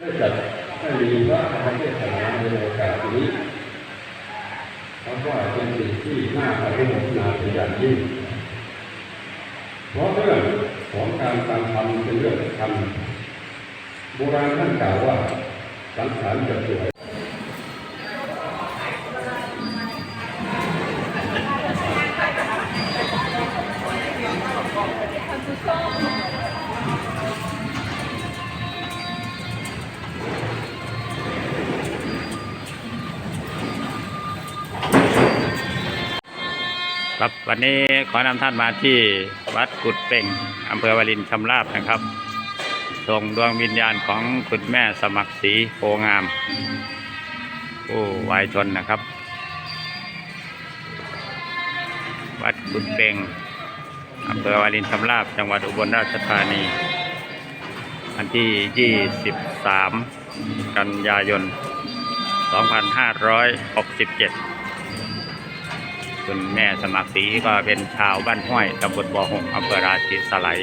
ได้จัดให้มีพระธรรมเทศนาในโอกาสนี้เพราะว่าเป็นสิ่งที่น่าอนุโมทนาเป็นอย่างยิ่งเพราะเรื่องของการตามธรรมเป็นเรื่องสำคัญโบราณท่านกล่าวว่าสังขารจะสวย ครับวันนี้ขอนำท่านมาที่วัดกุดเป่งอำเภอวารินชำราบนะครับ ส่งดวงวิญญาณของคุณแม่สมัครศรีโพงามผู้วายชนนะครับ วัดกุดเป่งอำเภอวารินชำราบจังหวัดอุบลราชธานีวันที่ 23 กันยายน 2567 คุณแม่สมัครศรีก็เป็นชาวบ้านห้วยตำบลบ่อหงอำเภอราศีสไลย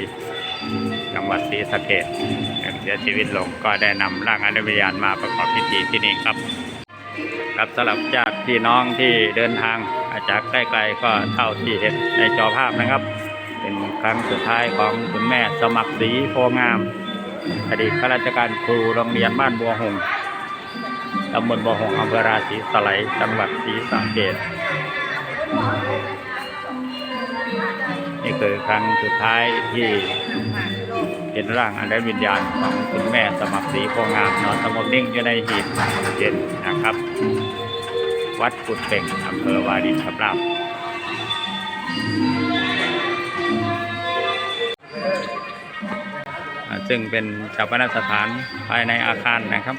จังหวัดศรีสะเกษเสียชีวิตลงก็ได้นำร่างอนุวิญญาณมาประกอบพิธีที่นี่ครับ ครับสำหรับญาติพี่น้องที่เดินทางมาจากใกล้ๆก็เท่าที่เห็นในจอภาพนะครับ เป็นครั้งสุดท้ายของคุณแม่สมัครศรีโพงามอดีตข้าราชการครูโรงเรียนบ้านบัวหงตำบลบัวหงอำเภอราศีสไลจังหวัดศรีสะเกษ นี่คือครั้งสุดท้ายที่เห็นร่างอันได้วิญญาณของคุณแม่สมัครศรีโพงามนอนสงบนิ่งอยู่ในหีบเย็นนะครับ วัดกุดเป่งอำเภอวารินชำราบซึ่งเป็นชาวปนสถานภายในอาคารนะครับ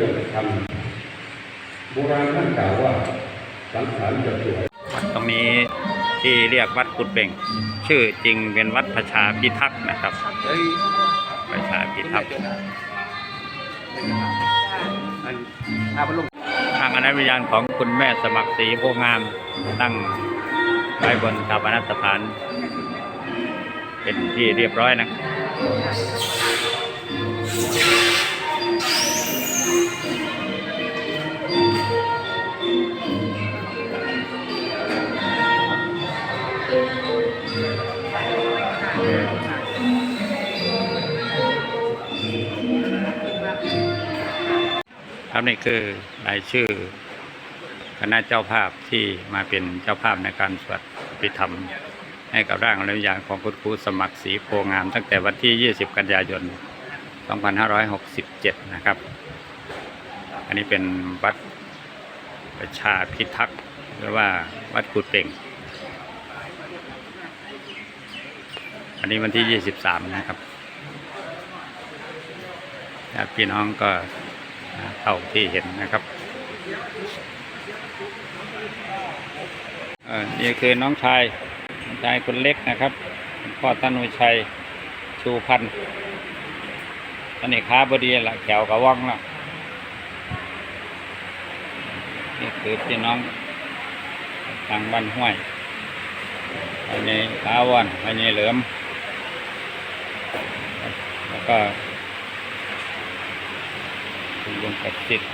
เป็นเรื่องสำโบราณท่านกล่าวว่าสังขารจะสวยวัดตรงนี้ที่เรียกวัดกุดเป่ง ชื่อจริงเป็นวัดประชาพิทักษ์นะครับประชาพิทักษ์ทางอนันวิญญาณของคุณแม่สมัครศรีโพงามตั้งไว้บนชาปนสถาน เป็นที่เรียบร้อยนะ ครับนี่คือรายชื่อ คณะเจ้าภาพที่มาเป็นเจ้าภาพในการสวดอภิธรรม ให้กับร่างอนุญาณของคุณครูสมัครศรีโพงาม ตั้งแต่วันที่ 20 กันยายน 2567 นะครับ อันนี้เป็นวัดประชาพิทักษ์หรือว่าวัดกุดเป่ง อันนี้วันที่ 23 นะครับญาติพี่น้องก็ เท่าที่เห็นนะครับนี่คือน้องชายน้องชายคนเล็กนะครับพ่อท่านุชัยชูพันธ์ตอนนี้ค้าบดีละแขวกระว่องละนี่คือพี่น้องทางบ้านห้วยอันนี้ค้าวอนอันนี้เหลือมแล้วก็ คุณลุงประสิทธิ์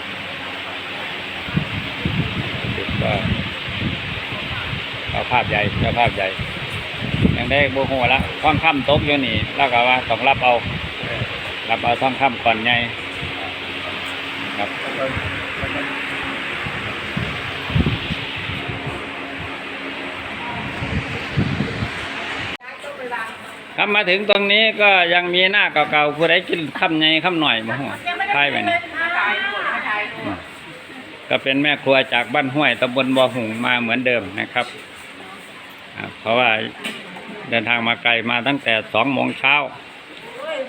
สิทธิ์ก็เจ้าภาพใหญ่เจ้าภาพใหญ่ยังได้โบหัวละท่องคำตกอยู่นี่แล้วก็ว่าต้องรับเอา รับเอาท่องคำก่อนไงครับครับมาถึงตรงนี้ก็ยังมีหน้าเก่าๆผู้ใดกินคำไงคำหน่อยบ่หัวใช่ไหมนี่ ก็เป็นแม่ครัวจากบ้านห้วยตำบลบ่อหุงมาเหมือนเดิมนะครับอ่าเพราะว่าเดินทางมาไกลมาตั้งแต่สองโมงเช้า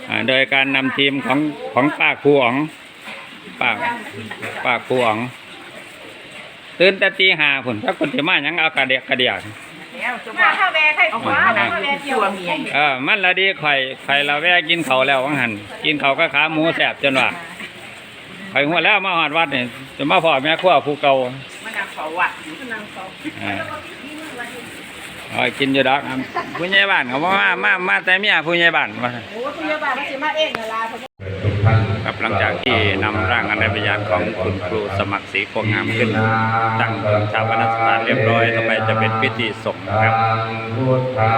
อ่าโดยการนำทีมของของป้าครูอ๋องป้าป้าครูอ๋องตื่นแต่ตีห้าพุ่นถ้าคนสิมาหยังเอากระเดียกกระเดียกแล้วสมาถ้าแวใครขวาถ้าแวเที่ยวเมียเออมันละดีข่อยข่อยละแวะกินเขาวแล้ววังหันกินเขาวก็ขาหมูแสบจนว่าข่อย หัวแล้วมาหอดวัดนี่จะมาพ่อแม่ครัวผู้เก่ามันนางเขาวัดมันนางเขาเออเอากินอยู่ดอกครับผู้ใหญ่บ้านเขาบอกว่ามามาแต่เมียผู้ใหญ่บ้านว่าโอ้คุณยาบาลมันสิมาเองเวลาเขาทุกท่านครับหลังจากที่นำร่างอันใดวิญญาณของคุณครูสมัครศรีโคงงามขึ้น ตั้งชาปนสถานเรียบร้อยต่อไปจะเป็นพิธีส่งนะครับ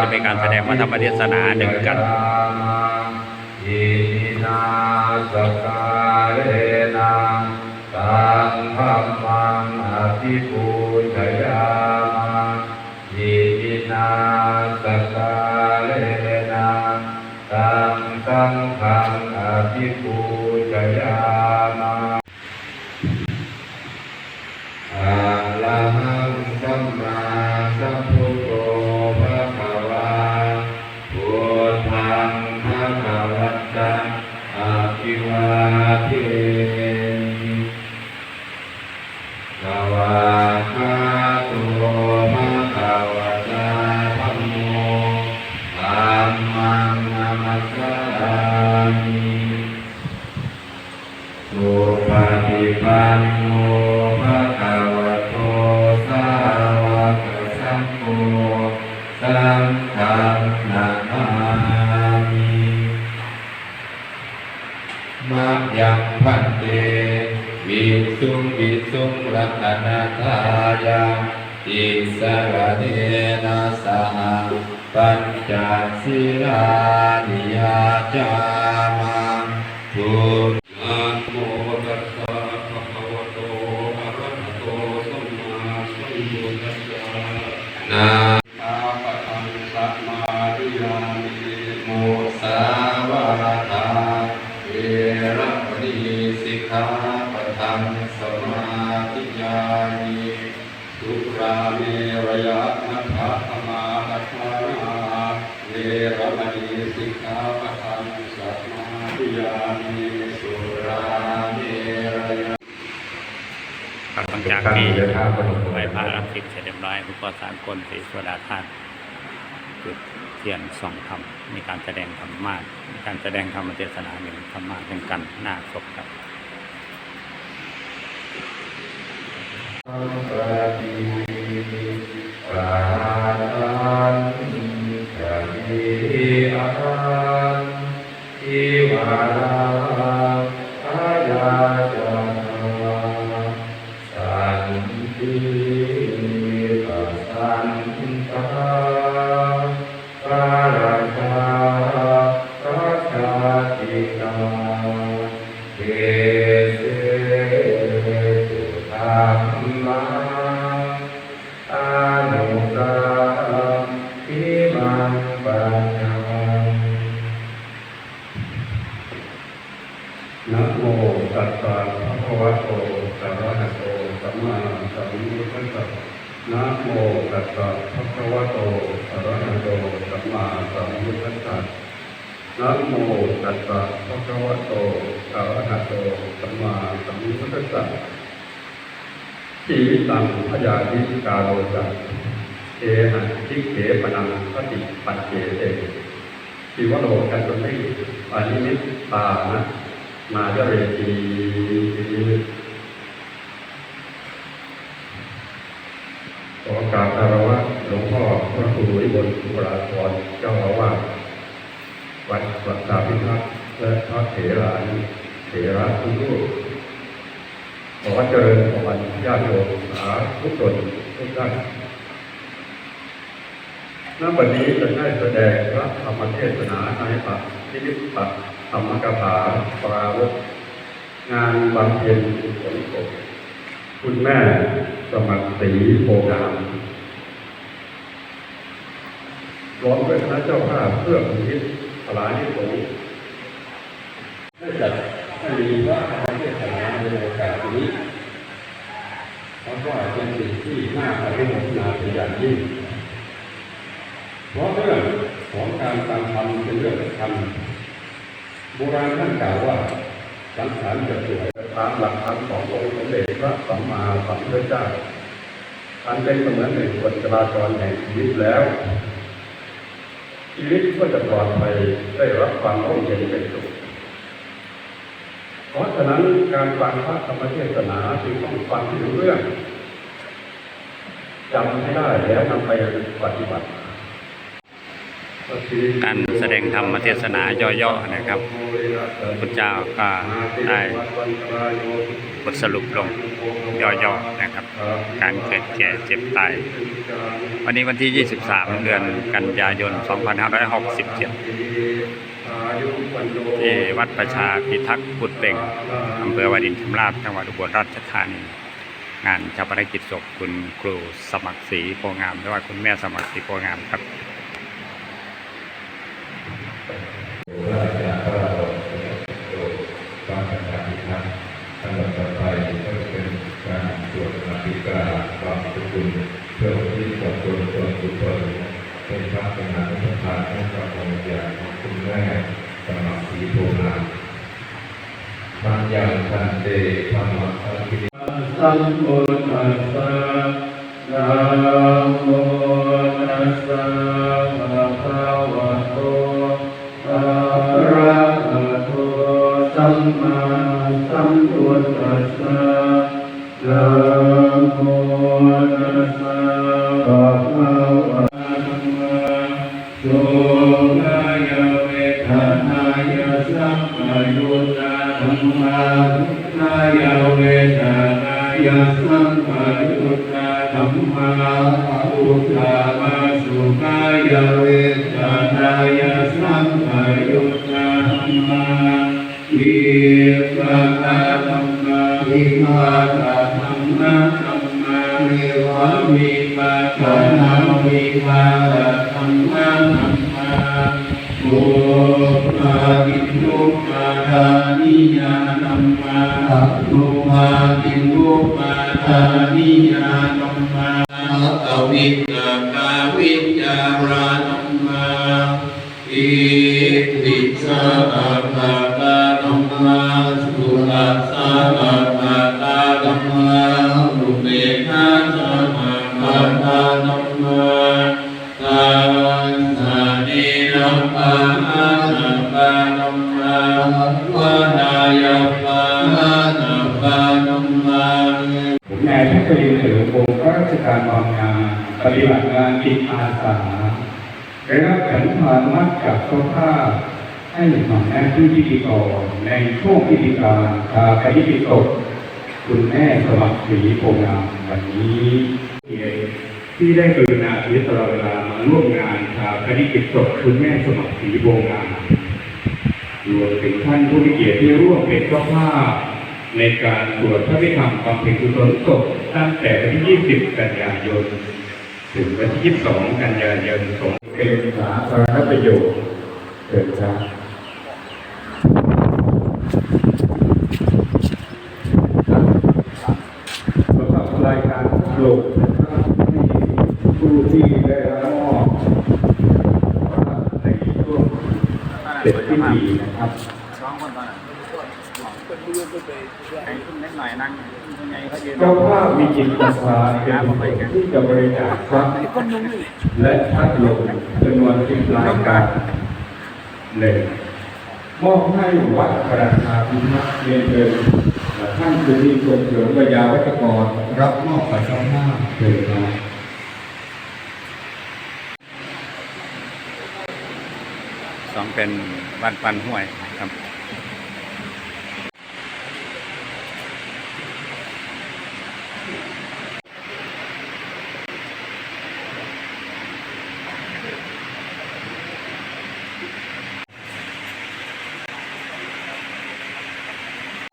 จะเป็นการแสดงพระธรรมเทศนาหนึ่งกัน อินาสการเนะตังพัมมังอภิปูชยามายินาสการเนะตังสังฆังอภิปูชยามา น จากที่ไหว้พระรับสิทธิ์เสร็จเรียบร้อยคุณพ่อสามคนศรีสวดาธาตุจุดเทียนสองธรรมมีการแสดงธรรมะมีการแสดงธรรมเทศนาหนึ่งธรรมะหนึ่งกันหน้าศพครับ นะโมตัสสะภะคะวะโตอะระหะโตสัมมาสัมพุทธัสสะนะโมตัสสะภะคะวะโตอะระหะโตสัมมาสัมพุทธัสสะชีวิตังพยาธิกาโรจักเอหัทิเขปนังปฏิปัจเจเตชีวโลกันตุนิปานิมิตตานะ มาจเรตีขอ กราบคารวะหลวงพ่อพระครูวิบลสุราธรเจ้าอาวาสวัดวัดสาพิทักษ์และพระเถราเถระทุกรูปขอเจริญพรญาติโยมสาธุชนทุกท่านณบัดนี้จะได้แสดงพระธรรมเทศนาในปัจพินิปะธรรมกถาปราวกงานบำเพ็ญกุศลศพ คุณแม่สมัครศรีโพงามร้อมด้วยคณะเจ้าภาพเพื่อผลิตพลานิสงฆ์ได้จัดให้มีพระธรรมเทศนาในโอกาสนี้เพราะว่าเป็นสิ่งที่น่าอนุโมทนาเป็นอย่างยิ่งเพราะเรื่องของการตามธรรมเป็นเรื่องสำคัญโบราณท่านกล่าวว่า สังขารจะสวยตามหลักธรรมขององค์สมเด็จพระสัมมาสัมพุทธเจ้าอันเป็นเสมือนหนึ่งกฎจราจรแห่งชีวิตแล้ว ชีวิตก็จะปลอดภัยได้รับความร่มเย็นเป็นสุขเพราะฉะนั้นการฟังพระธรรมเทศนาจึงต้องฟังให้รู้เรื่องจำให้ได้แล้วนำไปปฏิบัติ การแสดงธรรมเทศนาย่อๆนะครับพุทธเจ้าก็ได้บทสรุปลงย่อๆนะครับ การเกิดแก่เจ็บตายวันนี้วันที่ 23 เดือนกันยายน 2567 ที่วัดประชาพิทักษ์พุทธเป่งอำเภอวารินชำราบจังหวัดอุบลราชธานีงานชาปนกิจศพคุณครูสมัครศรีโพงามหรือว่าคุณแม่สมัครศรีโพงามครับ ราชาพระราชโดยฟังการพิทักษ์อันดับต่อไปก็จะเป็นการสวดอภิกราบางสกุลเพื่อที่จะตนตนกุศล เป็นพระเป็นงานพระทานให้กับองค์ใหญ่ของคุณแม่สมัครศรีโทนามบางอย่างทันเตธรรมะอภิริสัมพุทธัสสะ อะระหะโตสัมมาสัมพุตตาธระหะโตสัมานายเวทนายสัมปยุตตาธรรมาอุตตามาสุขายเวทนายสัมปยุ ปาติโนปาทานิยานัมมาปาติโนปาทานิยานัมมาอวิตตกาวิจารานัมมาอิติสะอาภาตานัมมาสุตัสสะอา ศ์ข้าราชการบำนาญปฏิบัติงานจิตอาสาได้รับขันธ์มามัดจากเจ้าภาพให้ทำหน้าที่พิธีกรในช่วงพิธีการชาคดิปิโตคุณแม่สมัครศรีโพงามวันนี้ที่ได้กรุณาเสียสละเวลามาร่วมงานชาคณิกิจศพคุณแม่สมัครศรีโบงามรวมถึงท่านผู้มีเกียรติที่ร่วมเป็นเจ้าภาพ ในการสวดพระพิธรรมบำเพ็ญกุศลศพตั้งแต่วันที่ 20 กันยายน ถึงวันที่ 22 กันยายนสงเป็นสาธารณประโยชน์เกิดจาก สำหรับรายการปลูกนะครับที่ผู้ที่ได้รับมอบในช่วงเสร็จพิธีนะครับ สองคนตอนนั้นไอ้ขึ้นเล็กหน่อยนั่งยังไง เขายืนเจ้าภาพมีจิตศรัทธาเป็นผู้ที่จะบริจาคทรัพย์และพัดลมจำนวนสิบรายการหนึ่งมอบให้วัดประชาพิทักเรียนเชิญท่านสุนีส่งเสริมวิทยาวัจกร รับมอบกับเจ้าภาเชิญครับสองเป็นวันปันห้วยครับ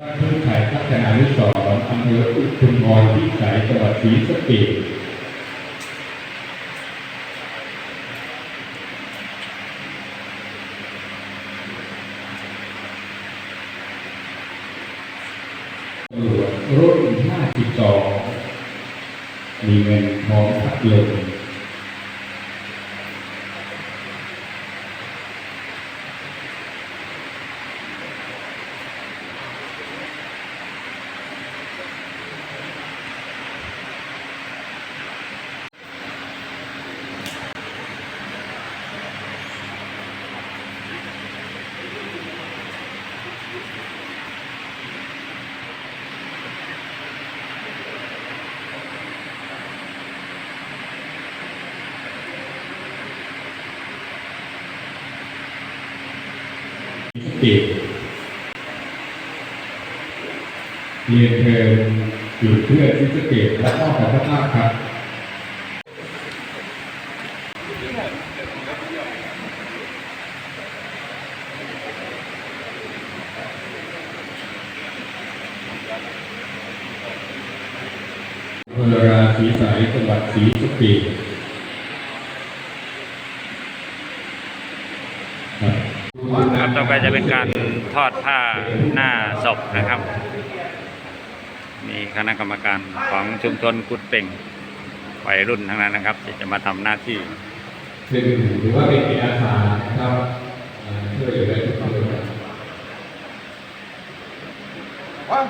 ท่านผู้ถ่ายพัฒนานุสรณ์อำเภออุทุมพรพิสั สีสะเกตรุ่น52มีเงินพร้อมพัดลม ติเรี ยนเชิญอยู่เพื่อที่สเกตและข้อการพัฒนาครับเวลาสีสายจังหวัดศรีสะเกษครับต่อไปจะเป็นการทอดผ้าหน้าศพนะครับ คณะกรรมการของชุมชนกุดเป่งวัยรุ่นทั้งนั้นนะครับ ที่จะมาทำหน้าที่ซึ่งถือว่าเป็นจิตอาสานะครับอ่าช่วยเหลือทุกคนครับว้าว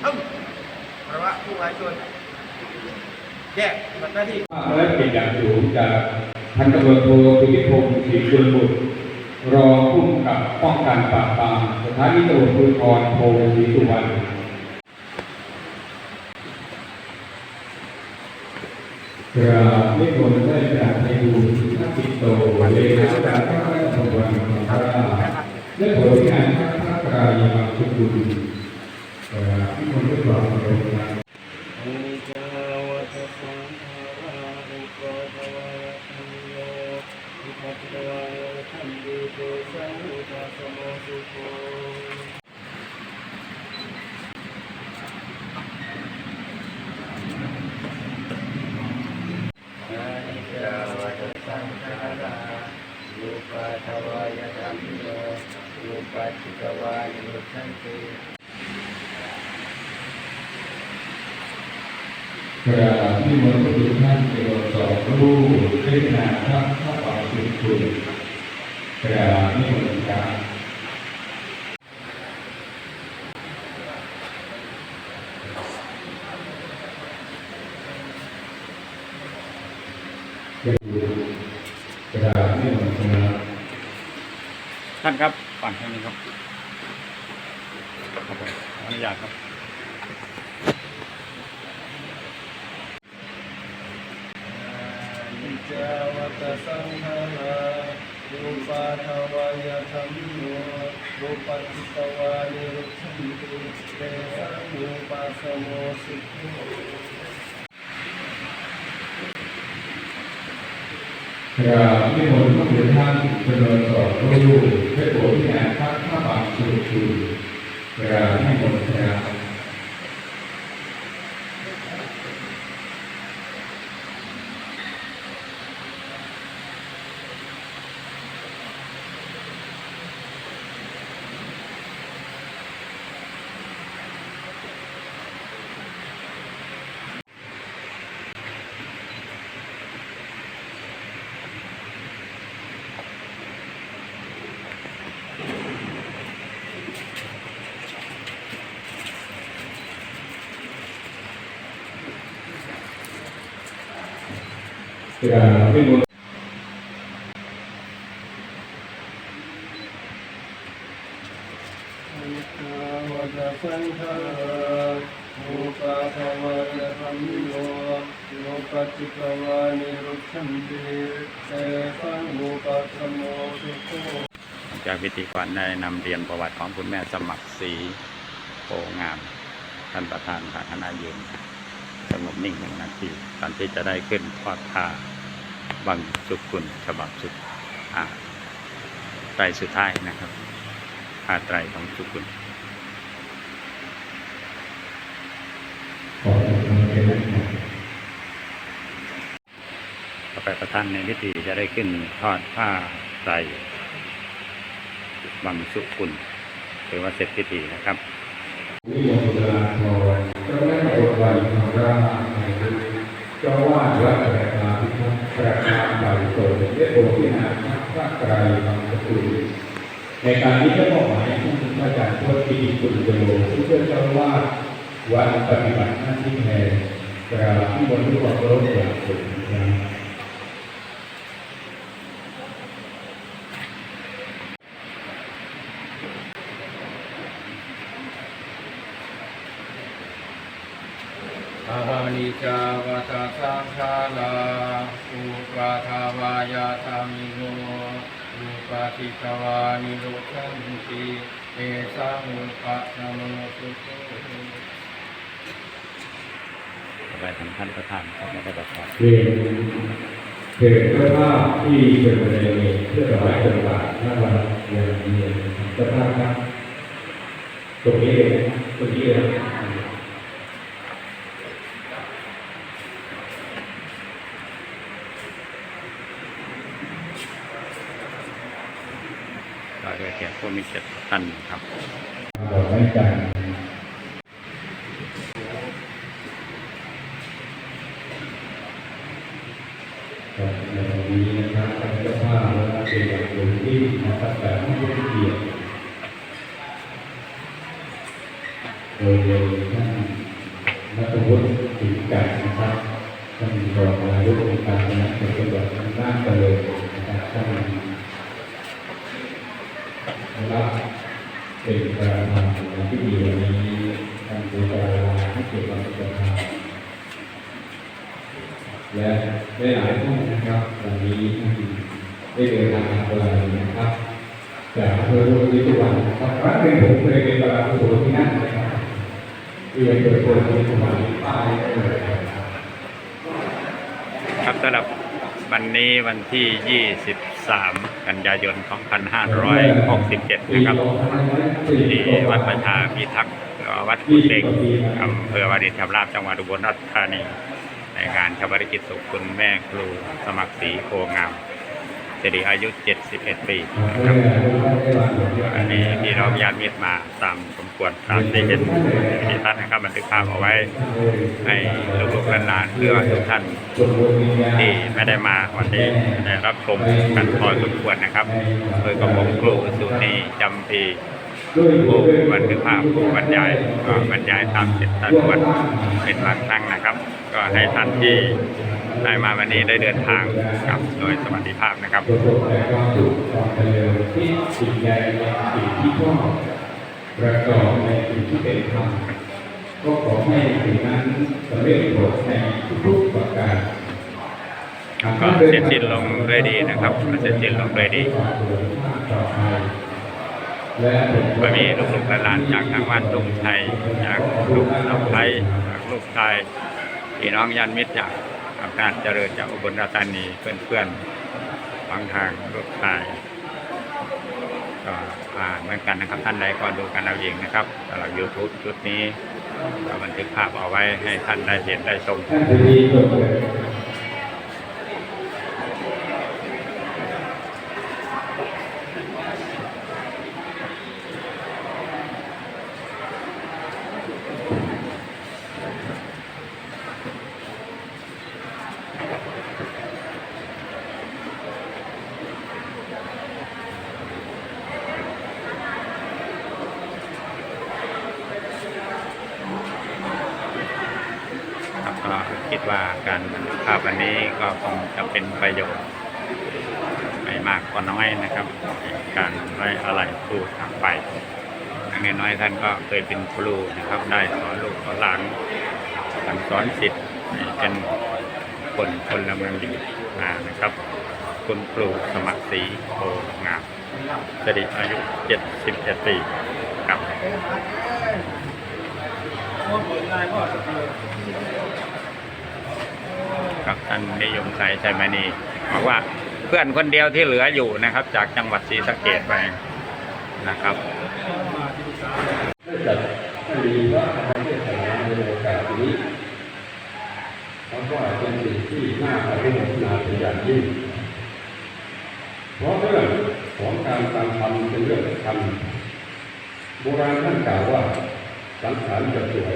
เอ้าภาวะผู้วายชนแยกปฏิบัติหน้าที่และเป็นอย่างสูงจากพันตำรวจโทสุธิพงศ์ศรีชุนบุตรรองผู้กำกับป้องกันปราบปรามสถานีตำรวจภูธรโพศรีสุวรรณ กราบนิมนต์ได้จากในบูรทักษิโตเลขาธิการพระราชวังของพระราและโปรดงานพระพระกายมาสุขุลกราบนิมนต์ด้วยความเคารพ ภิกวานิมนติพระคุณท่านเป็นสองรูปให้นาพระพระบาทสุขุลกราบนิมรดกระดาษนี่มันนะครับ ท่าน ครับฝั่งทางนี้ครับครับผมอนุญาตครับนิจาวัตสังขารูปาทวายธรรมโมรูปัสสิตวานิรุตชันติเตสังรูปัสโมสุขโข กราบนิมนต์พระคุณท่านเป็นสองรูปให้โปรดที่แอนพระพระบาทสุขุลกราบนิมนต์ครับ กาบนิมนต์นิจาวัตสังขารูปาทวายธรรมโมรูปัสสิตวานิรุชันติเตสังรูปัสโมสุขโขหลังจากพิธีกรได้นำเรียนประวัติของคุณแม่สมัครศรีโพงาม ท่านประธานคณะยืนสงบนิ่งหนึ่งนาทีตอนที่จะได้ขึ้นทอดผ้า บางสุกุลฉบับสุดไตรสุดท้ายนะครับผ้าไตรของสุกุลขอทำเป็นต่อไปประธานในพิธีจะได้ขึ้นทอดผ้าไตรบางสุกุลถือว่าเสร็จพิธีนะครับ นิมนต์ลาภรเจ้าแม่กฎวันของราชเจ้าวาดวัดแปดมาพิทักษ์ประธานฝ่าย สงฆ์ได้โปรดที่งาพระพระกรายมาสุขุลในการนี้ก็มอบหมายให้พระอาจารย์พุทธิคุณโยผู้ช่วยเจ้าว่าวันปฏิบัติหน้าที่แทนกราบที่บนที่ความเคารพอย่างสูง นะครับอาหานิจาวัตสังขาราอุปาทาวายาธรรมิโนรอุปาทิกวานิโรชันติเอสังอุปะสมโนสุโตต่อไปทางท่านประธานครับไม่ได้ประธานเรียนเกิดเจ้าภาพที่เป็นประเด็นเพื่อถวายสักการะพระบารมีเรียนเจ้าภาพครับตรงนี้เลยนะตรงนี้เลย ก็โดยเกียรติผู้มีเกียรติท่านครับเราไม่กันในวันนี้นะครับท่านเจ้าภาพและเป็นอย่างหนึ่งที่นะครับแต่ไม่ได้เกียรติโดยท่านนัทวุฒิสิงห์กันนะครับท่านรองนายกองค์การบริหารส่วนจังหวัดอำนาจเจริญนะครับท่านรับเป็นประธานในพิธีวันนี้ท่านบูชาให้เกียรติมาเป็นประธาน และได้หลายท่านนะครับ วันนี้ได้เดินทางมาไกลนะครับจากอำเภอรุ่งวิทุวันนะครับครั้งหนึ่งผมเคยเป็นประธานผู้ที่นั่นนะครับที่ไปเปิดตัวที่สมัยป้ายเลยครับสำหรับวันนี้วันที่ 23 กันยายน 2567 นะครับที่วัดประชาพิทักษ์วัดกุเต็งอำเภอวารินชำราบจังหวัดอุบลราชธานี ในการชาปนกิจศพคุณแม่ครูสมัครศรีโคงามเจดีอายุ 71 ปีนะครับอันนี้ที่เราญาติมิตรมาตามสมควรตามที่เห็นที่ท่านนะครับบันทึกภาพเอาไว้ให้ลูกๆหลานๆเพื่อทุกท่านที่ไม่ได้มาวันนี้ได้รับชมกันพอสมควรนะครับโดยกระผมครูสุนีจำปี ผู้บันทึกภาพผู้บรรยายก็บรรยายตามเสร็จตามวดเป็นบางครั้งนะครับ ก็ให้ท่านที่ได้มาวันนี้ได้เดินทางกลับโดยสวัสดิภาพนะครับประสบแต่ความสุขความเจริญที่สิ่งใดสิ่งที่ชอบประกอบในสิ่งที่เป็นธรรมก็ขอให้สิ่งนั้นสำเร็จผลในทุกๆประการก็เสร็จสิ้นลงด้วยดีนะครับเสร็จสิ้นลงด้วยดี ก็มีลูกๆหลานจากทางบ้านตุงไทยจากลูกสะใภ้จากลูกชายพี่น้องญาติมิตรจากอำนาจเจริญจากอุบลราชธานีเพื่อนๆฟังทางลูกชายก็อ่านเหมือนกันนะครับท่านใดก็ดูกันเอาเองนะครับสำหรับ YouTube ชุดนี้ก็บันทึกภาพเอาไว้ให้ท่านได้เห็นได้ชม ท่านจะดีจบเลย ครับก็คิดว่าการบันทึกภาพวันนี้ก็คงจะเป็นประโยชน์ไม่มากก็น้อยนะครับในการไว้อะไรครูทางไปทั้งน้อยๆท่านก็เค ยเป็นครูนะครับ ได้สอนลูกสอนหลานสั่งสอนสิทธิ์ให้เป็นคนคนละเมืองดีมานะครับ คุณครูสมัครศรีโพงามสดิอายุ71ปีครับครับท่านนิยมชัยชัยมณีบอกว่าเพื่อนคนเดียวที่เหลืออยู่นะครับ จากจังหวัดศรีสะเกดไปนะครับ ได้จัดให้มีพระธรรมเทศนาในโอกาสนี้เพราะว่าเป็นสิ่งที่ น่าอนุโมทนาเป็นอย่างยิ่งเพราะเรื่องของการตามธรรมเป็นเรื่องสำคัญโบราณท่านกล่าวว่าสังขารจะสวย